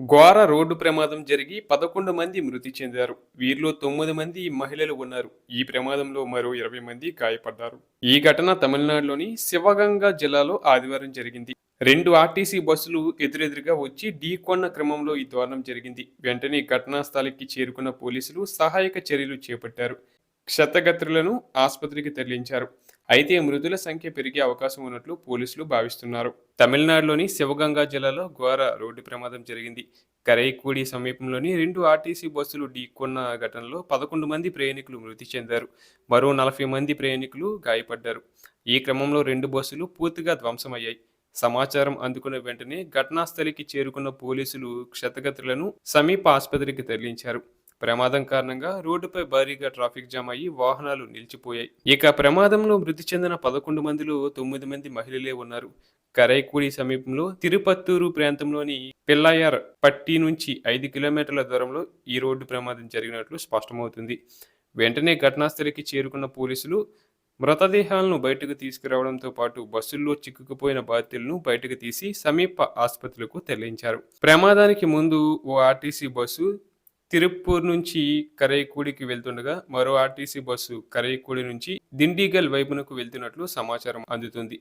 ఘోర రోడ్డు ప్రమాదం జరిగి పదకొండు మంది మృతి చెందారు. వీరిలో తొమ్మిది మంది మహిళలు ఉన్నారు. ఈ ప్రమాదంలో మరో ఇరవై మంది గాయపడ్డారు. ఈ ఘటన తమిళనాడులోని శివగంగా జిల్లాలో ఆదివారం జరిగింది. రెండు ఆర్టీసీ బస్సులు ఎదురెదురుగా వచ్చి ఢీకొన్న క్రమంలో ఈ దారుణం జరిగింది. వెంటనే ఘటనా స్థలికి చేరుకున్న పోలీసులు సహాయక చర్యలు చేపట్టారు. క్షతగత్రులను ఆసుపత్రికి తరలించారు. అయితే మృతుల సంఖ్య పెరిగే అవకాశం ఉన్నట్లు పోలీసులు భావిస్తున్నారు. తమిళనాడులోని శివగంగా జిల్లాలో ఘోర రోడ్డు ప్రమాదం జరిగింది. కరైకూడి సమీపంలోని రెండు ఆర్టీసీ బస్సులు ఢీకొన్న ఘటనలో పదకొండు మంది ప్రయాణికులు మృతి చెందారు. మరో నలభై మంది ప్రయాణికులు గాయపడ్డారు. ఈ క్రమంలో రెండు బస్సులు పూర్తిగా ధ్వంసమయ్యాయి. సమాచారం అందుకున్న వెంటనే ఘటనాస్థలికి చేరుకున్న పోలీసులు క్షతగతులను సమీప ఆసుపత్రికి తరలించారు. ప్రమాదం కారణంగా రోడ్డుపై భారీగా ట్రాఫిక్ జామ్ అయ్యి వాహనాలు నిలిచిపోయాయి. ఇక ప్రమాదంలో మృతి చెందిన పదకొండు మందిలో తొమ్మిది మంది మహిళలే ఉన్నారు. కరైకూడి సమీపంలో తిరుపత్తూరు ప్రాంతంలోని పిల్లయార్ పట్టి నుంచి ఐదు కిలోమీటర్ల దూరంలో ఈ రోడ్డు ప్రమాదం జరిగినట్లు స్పష్టమవుతుంది. వెంటనే ఘటనాస్థలికి చేరుకున్న పోలీసులు మృతదేహాలను బయటకు తీసుకురావడంతో పాటు బస్సుల్లో చిక్కుకుపోయిన బాధితులను బయటకు తీసి సమీప ఆసుపత్రులకు తరలించారు. ప్రమాదానికి ముందు ఓ ఆర్టీసీ బస్సు తిరుప్పూర్ నుంచి కరైకూడికి వెళ్తుండగా మరో ఆర్టీసీ బస్సు కరైకూడి నుంచి దిండిగల్ వైపునకు వెళ్తున్నట్లు సమాచారం అందుతుంది.